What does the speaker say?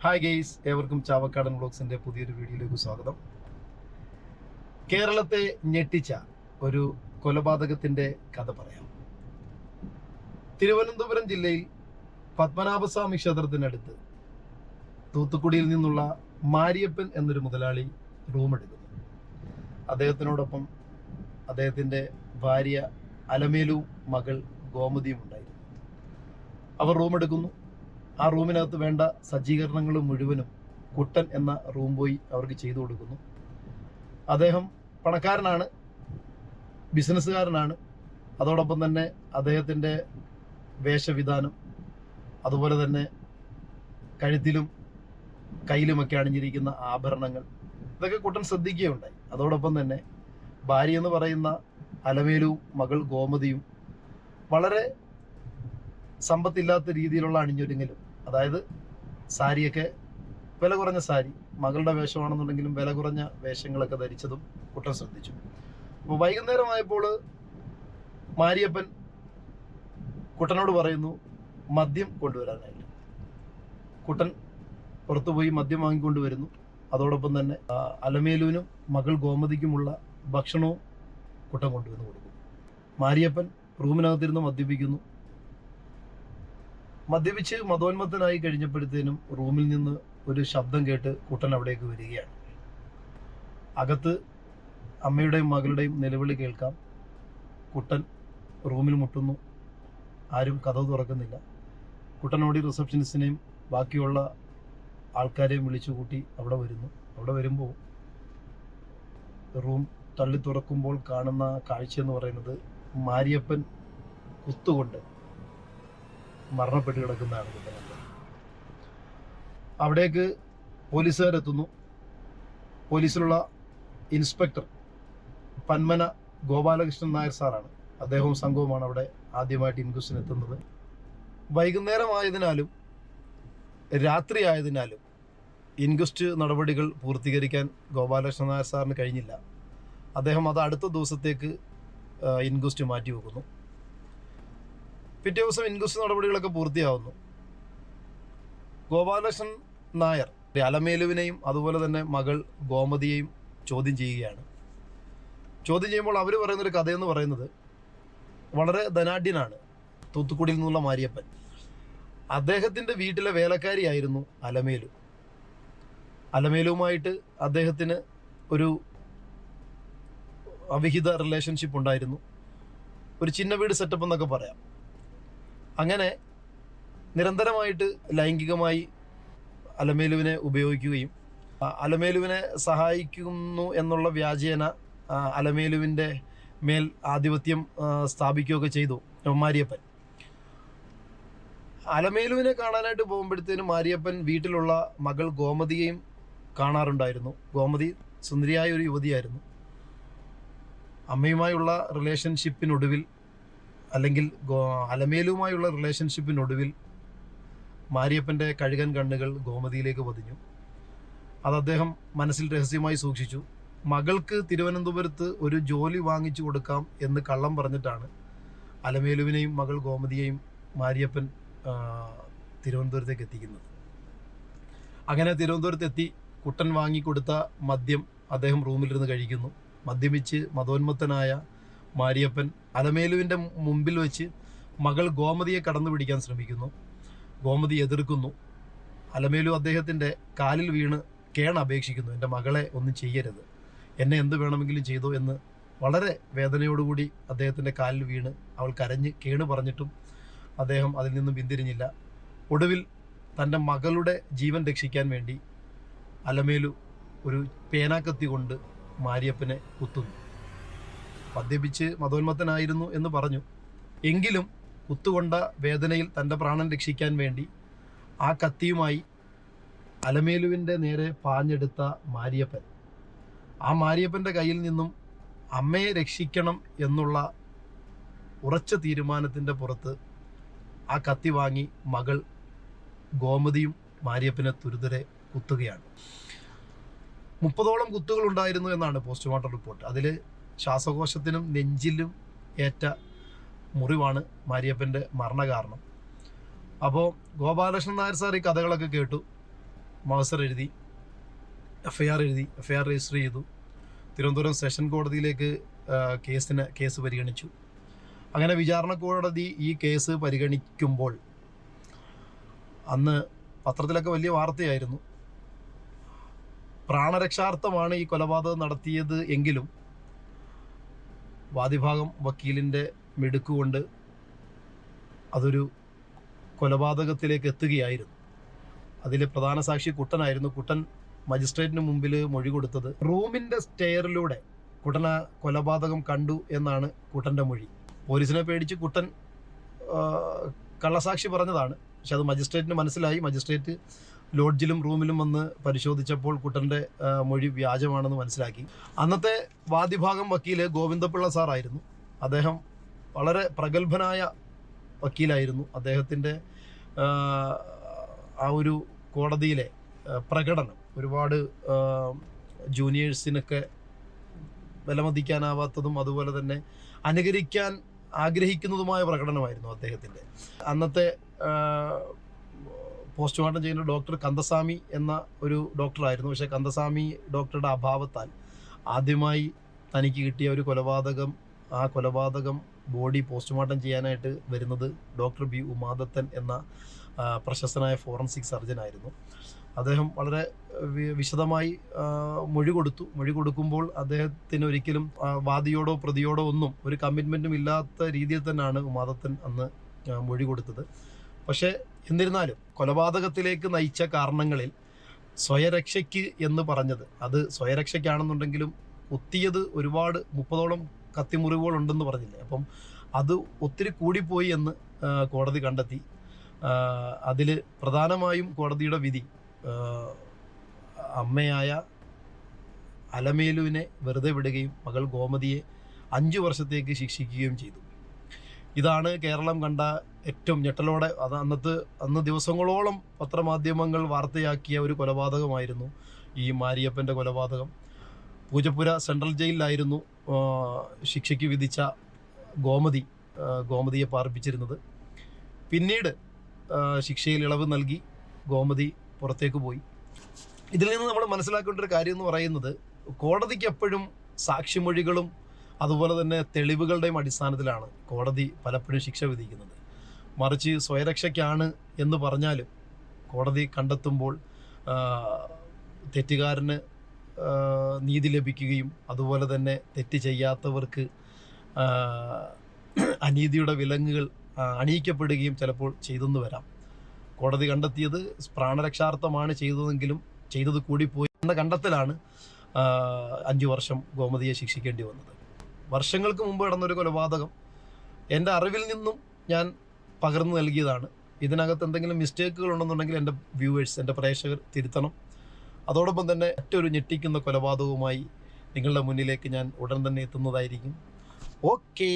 Hi guys ഏവർക്കും ചാവക്കാടൻ വ്ളോഗ്സിന്റെ പുതിയൊരു വീഡിയോയിലേക്ക് സ്വാഗതം. കേരളത്തെ ഞെട്ടിച്ച ഒരു കൊലപാതകത്തിന്റെ കഥ പറയാം. തിരുവനന്തപുരം ജില്ലയിൽ പത്മനാഭസ്വാമി ക്ഷേത്രത്തിനടുത്ത് തൂത്തുക്കുടിയിൽ നിന്നുള്ള മാരിയപ്പൻ എന്നൊരു മുതലാളി റൂമെടുക്കുന്നു അദ്ദേഹത്തിനോടൊപ്പം അദ്ദേഹത്തിന്റെ ഭാര്യ അലമേലു മകൾ ഗോമതിയും ഉണ്ടായിരുന്നു. അവർ റൂം എടുക്കുന്നു. ആ റൂമിനകത്ത് വേണ്ട സജ്ജീകരണങ്ങൾ മുഴുവനും കുട്ടൻ എന്ന റൂം ബോയ് അവർക്ക് ചെയ്തു കൊടുക്കുന്നു. അദ്ദേഹം പണക്കാരനാണ് ബിസിനസ്സുകാരനാണ്. അതോടൊപ്പം തന്നെ അദ്ദേഹത്തിന്റെ വേഷവിധാനം അതുപോലെ തന്നെ കഴുത്തിലും കയ്യിലുമൊക്കെ അണിഞ്ഞിരിക്കുന്ന ആഭരണങ്ങൾ ഇതൊക്കെ കുട്ടൻ ശ്രദ്ധിക്കുകയുണ്ടായി. അതോടൊപ്പം തന്നെ ഭാര്യ എന്ന് പറയുന്ന അലമേലുവും മകൾ ഗോമതിയും വളരെ സമ്പത്തില്ലാത്ത രീതിയിലുള്ള അണിഞ്ഞൊരുങ്ങലും അതായത് സാരിയൊക്കെ വില കുറഞ്ഞ സാരി മകളുടെ വേഷമാണെന്നുണ്ടെങ്കിലും വില കുറഞ്ഞ വേഷങ്ങളൊക്കെ ധരിച്ചതും കുട്ടൻ ശ്രദ്ധിച്ചു. അപ്പോൾ വൈകുന്നേരമായപ്പോൾ മാരിയപ്പൻ കുട്ടനോട് പറയുന്നു മദ്യം കൊണ്ടുവരാനായിട്ട്. കുട്ടൻ പുറത്തുപോയി മദ്യം വാങ്ങിക്കൊണ്ടുവരുന്നു. അതോടൊപ്പം തന്നെ അലമേലുവിനും മകൾ ഗോമതിക്കുമുള്ള ഭക്ഷണവും കുട്ടൻ കൊണ്ടുവന്ന് കൊടുക്കും മാരിയപ്പൻ റൂമിനകത്തിരുന്ന് മദ്യപിക്കുന്നു. മദ്യപിച്ച് മതോന്മത്തനായി കഴിഞ്ഞപ്പോഴത്തേനും റൂമിൽ നിന്ന് ഒരു ശബ്ദം കേട്ട് കുട്ടൻ അവിടേക്ക് വരികയാണ്. അകത്ത് അമ്മയുടെയും മകളുടെയും നിലവിളി കേൾക്കാം. കുട്ടൻ റൂമിൽ മുട്ടുന്നു. ആരും കഥവ് തുറക്കുന്നില്ല. കുട്ടനോടി റിസപ്ഷനിസ്റ്റിനെയും ബാക്കിയുള്ള ആൾക്കാരെയും വിളിച്ചു കൂട്ടി അവിടെ വരുന്നു. അവിടെ വരുമ്പോൾ റൂം തള്ളി തുറക്കുമ്പോൾ കാണുന്ന കാഴ്ച എന്ന് പറയുന്നത് മാരിയപ്പൻ കുത്തുകൊണ്ട് മരണപ്പെട്ട് കിടക്കുന്നതാണ് കുട്ടനാട്. അവിടേക്ക് പോലീസുകാരെത്തുന്നു. പോലീസിലുള്ള ഇൻസ്പെക്ടർ പന്മന ഗോപാലകൃഷ്ണൻ നായർ സാറാണ്. അദ്ദേഹവും സംഘവുമാണ് അവിടെ ആദ്യമായിട്ട് ഇൻക്വസ്റ്റിന് എത്തുന്നത്. വൈകുന്നേരമായതിനാലും രാത്രി ആയതിനാലും ഇൻക്വസ്റ്റ് നടപടികൾ പൂർത്തീകരിക്കാൻ ഗോപാലകൃഷ്ണൻ നായർ സാറിന് കഴിഞ്ഞില്ല. അദ്ദേഹം അത് അടുത്ത ദിവസത്തേക്ക് ഇൻക്വസ്റ്റ് മാറ്റി വെക്കുന്നു പിറ്റേ ദിവസം ഇൻക്വസ്റ്റ് നടപടികളൊക്കെ പൂർത്തിയാവുന്നു. ഗോപാലകൃഷ്ണൻ നായർ അലമേലുവിനെയും അതുപോലെ തന്നെ മകൾ ഗോമതിയെയും ചോദ്യം ചെയ്യുകയാണ്. ചോദ്യം ചെയ്യുമ്പോൾ അവർ പറയുന്നൊരു കഥയെന്ന് പറയുന്നത് വളരെ ധനാഢ്യനാണ് തൂത്തുക്കുടിയിൽ നിന്നുള്ള മാരിയപ്പൻ. അദ്ദേഹത്തിന്റെ വീട്ടിലെ വേലക്കാരിയായിരുന്നു അലമേലു. അലമേലുവുമായിട്ട് അദ്ദേഹത്തിന് ഒരു അവിഹിത റിലേഷൻഷിപ്പ് ഉണ്ടായിരുന്നു. ഒരു ചിന്ന വീട് സെറ്റപ്പ് എന്നൊക്കെ പറയാം. അങ്ങനെ നിരന്തരമായിട്ട് ലൈംഗികമായി അലമേലുവിനെ ഉപയോഗിക്കുകയും അലമേലുവിനെ സഹായിക്കുന്നു എന്നുള്ള വ്യാജേന അലമേലുവിന്റെ മേൽ ആധിപത്യം സ്ഥാപിക്കുകയൊക്കെ ചെയ്തു മാരിയപ്പൻ. അലമേലുവിനെ കാണാനായിട്ട് പോകുമ്പോഴത്തേനും മാരിയപ്പൻ വീട്ടിലുള്ള മകൾ ഗോമതിയെയും കാണാറുണ്ടായിരുന്നു. ഗോമതി സുന്ദരിയായ ഒരു യുവതിയായിരുന്നു. അമ്മയുമായുള്ള റിലേഷൻഷിപ്പിനൊടുവിൽ അല്ലെങ്കിൽ അലമേലുമായുള്ള റിലേഷൻഷിപ്പിനൊടുവിൽ മാരിയപ്പന്റെ കഴുകൻ കണ്ണുകൾ ഗോമതിയിലേക്ക് പതിഞ്ഞു. അത് അദ്ദേഹം മനസ്സിൽ രഹസ്യമായി സൂക്ഷിച്ചു. മകൾക്ക് തിരുവനന്തപുരത്ത് ഒരു ജോലി വാങ്ങിച്ചു കൊടുക്കാം എന്ന് കള്ളം പറഞ്ഞിട്ടാണ് അലമേലുവിനെയും മകൾ ഗോമതിയെയും മാരിയപ്പൻ തിരുവനന്തപുരത്തേക്ക് എത്തിക്കുന്നത്. അങ്ങനെ തിരുവനന്തപുരത്ത് എത്തി കുട്ടൻ വാങ്ങിക്കൊടുത്ത മദ്യം അദ്ദേഹം റൂമിലിരുന്ന് കഴിക്കുന്നു. മദ്യപിച്ച് മതോന്മത്തനായ മാരിയപ്പൻ അലമേലുവിന്റെ മുമ്പിൽ വെച്ച് മകൾ ഗോമതിയെ കടന്നു പിടിക്കാൻ ശ്രമിക്കുന്നു. ഗോമതി എതിർക്കുന്നു. അലമേലു അദ്ദേഹത്തിന്റെ കാലിൽ വീണ് കേൺ അപേക്ഷിക്കുന്നു. എന്റെ മകളെ ഒന്നും ചെയ്യരുത്. എന്നെ എന്ത് വേണമെങ്കിലും ചെയ്തോ എന്ന് വളരെ വേദനയോടുകൂടി അദ്ദേഹത്തിന്റെ കാലിൽ വീണ് അവൾ കരഞ്ഞ് കേണ് പറഞ്ഞിട്ടും അദ്ദേഹം അതിൽ നിന്നും പിന്തിരിഞ്ഞില്ല. ഒടുവിൽ തന്റെ മകളുടെ ജീവൻ രക്ഷിക്കാൻ വേണ്ടി അലമേലു ഒരു പേനാക്കത്തി കൊണ്ട് മാരിയപ്പനെ കുത്തുന്നു. മദ്യപിച്ച് മതോന്മത്തനായിരുന്നു എന്ന് പറഞ്ഞു. എങ്കിലും കുത്തുകൊണ്ട വേദനയിൽ തന്റെ പ്രാണൻ രക്ഷിക്കാൻ വേണ്ടി ആ കത്തിയുമായി അലമേലുവിന്റെ നേരെ പാഞ്ഞെടുത്ത മാരിയപ്പൻ. ആ മാരിയപ്പന്റെ കയ്യിൽ നിന്നും അമ്മയെ രക്ഷിക്കണം എന്നുള്ള ഉറച്ച തീരുമാനത്തിന്റെ പുറത്ത് ആ കത്തി വാങ്ങി മകൾ ഗോമതിയും മാരിയപ്പനെ തുരുതരെ കുത്തുകയാണ്. മുപ്പതോളം കുത്തുകൾ ഉണ്ടായിരുന്നു എന്നാണ് പോസ്റ്റ്മോർട്ടം റിപ്പോർട്ട്. അതിൽ ശ്വാസകോശത്തിനും നെഞ്ചിലും ഏറ്റ മുറിവാണ് മാരിയപ്പന്റെ മരണകാരണം. അപ്പോൾ ഗോപാലകൃഷ്ണൻ നായർ സാർ ഈ കഥകളൊക്കെ കേട്ടു. മഹസർ എഴുതി എഫ് ഐ ആർ എഴുതി എഫ് ഐ ആർ രജിസ്റ്റർ ചെയ്തു. തിരുവനന്തപുരം സെഷൻ കോടതിയിലേക്ക് കേസിന് കേസ് പരിഗണിച്ചു. അങ്ങനെ വിചാരണ കോടതി ഈ കേസ് പരിഗണിക്കുമ്പോൾ അന്ന് പത്രത്തിലൊക്കെ വലിയ വാർത്തയായിരുന്നു. പ്രാണരക്ഷാർത്ഥമാണ് ഈ കൊലപാതകം നടത്തിയത് എങ്കിലും വാദിഭാഗം വക്കീലിന്റെ മിടുക്കുകൊണ്ട് അതൊരു കൊലപാതകത്തിലേക്ക് എത്തുകയായിരുന്നു. അതിലെ പ്രധാന സാക്ഷി കുട്ടനായിരുന്നു. കുട്ടൻ മജിസ്ട്രേറ്റിന് മുമ്പിൽ മൊഴി കൊടുത്തത് റൂമിന്റെ സ്റ്റെയറിലൂടെ കുട്ടന കൊലപാതകം കണ്ടു എന്നാണ് കുട്ടന്റെ മൊഴി. പോലീസിനെ പേടിച്ച് കുട്ടൻ കള്ളസാക്ഷി പറഞ്ഞതാണ്. പക്ഷെ അത് മജിസ്ട്രേറ്റിന് മനസ്സിലായി. മജിസ്ട്രേറ്റ് ലോഡ്ജിലും റൂമിലും വന്ന് പരിശോധിച്ചപ്പോൾ കുട്ടന്റെ മൊഴി വ്യാജമാണെന്ന് മനസ്സിലാക്കി. അന്നത്തെ വാദിഭാഗം വക്കീൽ ഗോവിന്ദപിള്ള സാറായിരുന്നു. അദ്ദേഹം വളരെ പ്രഗത്ഭനായ വക്കീലായിരുന്നു. അദ്ദേഹത്തിന്റെ ആ, ഒരു കോടതിയിലെ പ്രകടനം. ഒരുപാട് ജൂനിയേഴ്സിനൊക്കെ വിലമതിക്കാനാവാത്തതും അതുപോലെ തന്നെ അനുകരിക്കാൻ ആഗ്രഹിക്കുന്നതുമായ പ്രകടനമായിരുന്നു അദ്ദേഹത്തിന്റെ അന്നത്തെ പോസ്റ്റ്മോർട്ടം ചെയ്യുന്ന ഡോക്ടർ കന്ദസ്വാമി എന്ന ഒരു ഡോക്ടറായിരുന്നു. പക്ഷേ കന്ദസ്വാമി ഡോക്ടറുടെ അഭാവത്താൽ ആദ്യമായി തനിക്ക് കിട്ടിയ ഒരു കൊലപാതകം ആ കൊലപാതകം ബോഡി പോസ്റ്റ്മോർട്ടം ചെയ്യാനായിട്ട് വരുന്നത് ഡോക്ടർ ബി ഉമാദത്തൻ എന്ന പ്രശസ്തനായ ഫോറൻസിക് സർജൻ ആയിരുന്നു അദ്ദേഹം വളരെ വിശദമായി മൊഴി കൊടുത്തു. മൊഴി കൊടുക്കുമ്പോൾ അദ്ദേഹത്തിന് ഒരിക്കലും വാദിയോടോ പ്രതിയോടോ ഒന്നും ഒരു കമ്മിറ്റ്മെന്റും ഇല്ലാത്ത രീതിയിൽ തന്നെയാണ് ഉമാദത്തൻ അന്ന് മൊഴി കൊടുത്തത്. പക്ഷേ എന്നിരുന്നാലും കൊലപാതകത്തിലേക്ക് നയിച്ച കാരണങ്ങളിൽ സ്വയരക്ഷയ്ക്ക് എന്ന് പറഞ്ഞത് അത് സ്വയരക്ഷയ്ക്കാണെന്നുണ്ടെങ്കിലും ഒത്തിയത് ഒരുപാട് മുപ്പതോളം കത്തിമുറിവുകളുണ്ടെന്ന് പറഞ്ഞില്ലേ? അപ്പം അത് ഒത്തിരി കൂടിപ്പോയി എന്ന് കോടതി കണ്ടെത്തി. അതിൽ പ്രധാനമായും കോടതിയുടെ വിധി അമ്മയായ അലമേലുവിനെ വെറുതെ വിടുകയും മകൾ ഗോമതിയെ അഞ്ചു വർഷത്തേക്ക് ശിക്ഷിക്കുകയും ചെയ്തു. ഇതാണ് കേരളം കണ്ട ഏറ്റവും ഞെട്ടലോടെ. അത് അന്നത്തെ അന്ന് ദിവസങ്ങളോളം പത്രമാധ്യമങ്ങൾ വാർത്തയാക്കിയ ഒരു കൊലപാതകമായിരുന്നു ഈ മാരിയപ്പന്റെ കൊലപാതകം. പൂജപ്പുര സെൻട്രൽ ജയിലിലായിരുന്നു ശിക്ഷയ്ക്ക് വിധിച്ച ഗോമതി ഗോമതിയെ പാർപ്പിച്ചിരുന്നത്. പിന്നീട് ശിക്ഷയിൽ ഇളവ് നൽകി ഗോമതി പുറത്തേക്ക് പോയി. ഇതിൽ നിന്ന് നമ്മൾ മനസ്സിലാക്കേണ്ട ഒരു കാര്യം എന്ന് പറയുന്നത് കോടതിക്ക് എപ്പോഴും സാക്ഷിമൊഴികളും അതുപോലെ തന്നെ തെളിവുകളുടെയും അടിസ്ഥാനത്തിലാണ് കോടതി പലപ്പോഴും ശിക്ഷ വിധിക്കുന്നത്. മറിച്ച് സ്വയരക്ഷയ്ക്കാണ് എന്ന് പറഞ്ഞാലും കോടതി കണ്ടെത്തുമ്പോൾ തെറ്റുകാരന് നീതി ലഭിക്കുകയും അതുപോലെ തന്നെ തെറ്റ് ചെയ്യാത്തവർക്ക് അനീതിയുടെ വിലങ്ങുകൾ അണിയിക്കപ്പെടുകയും ചിലപ്പോൾ ചെയ്തെന്ന് വരാം. കോടതി കണ്ടെത്തിയത് പ്രാണരക്ഷാർത്ഥമാണ് ചെയ്തതെങ്കിലും ചെയ്തത് കൂടി പോയി എന്ന കണ്ടെത്തലാണ് അഞ്ചു വർഷം ഗോമതിയെ ശിക്ഷിക്കേണ്ടി വന്നത്. വർഷങ്ങൾക്ക് മുമ്പ് നടന്നൊരു കൊലപാതകം എന്റെ അറിവിൽ നിന്നും ഞാൻ പകർന്നു നൽകിയതാണ്. ഇതിനകത്ത് എന്തെങ്കിലും മിസ്റ്റേക്കുകൾ ഉണ്ടെന്നുണ്ടെങ്കിൽ എന്റെ വ്യൂവേഴ്സ് എന്റെ പ്രേക്ഷകർ തിരുത്തണം. അതോടൊപ്പം തന്നെ മറ്റൊരു ഞെട്ടിക്കുന്ന കൊലപാതകവുമായി നിങ്ങളുടെ മുന്നിലേക്ക് ഞാൻ ഉടൻ തന്നെ എത്തുന്നതായിരിക്കും. ഓക്കേ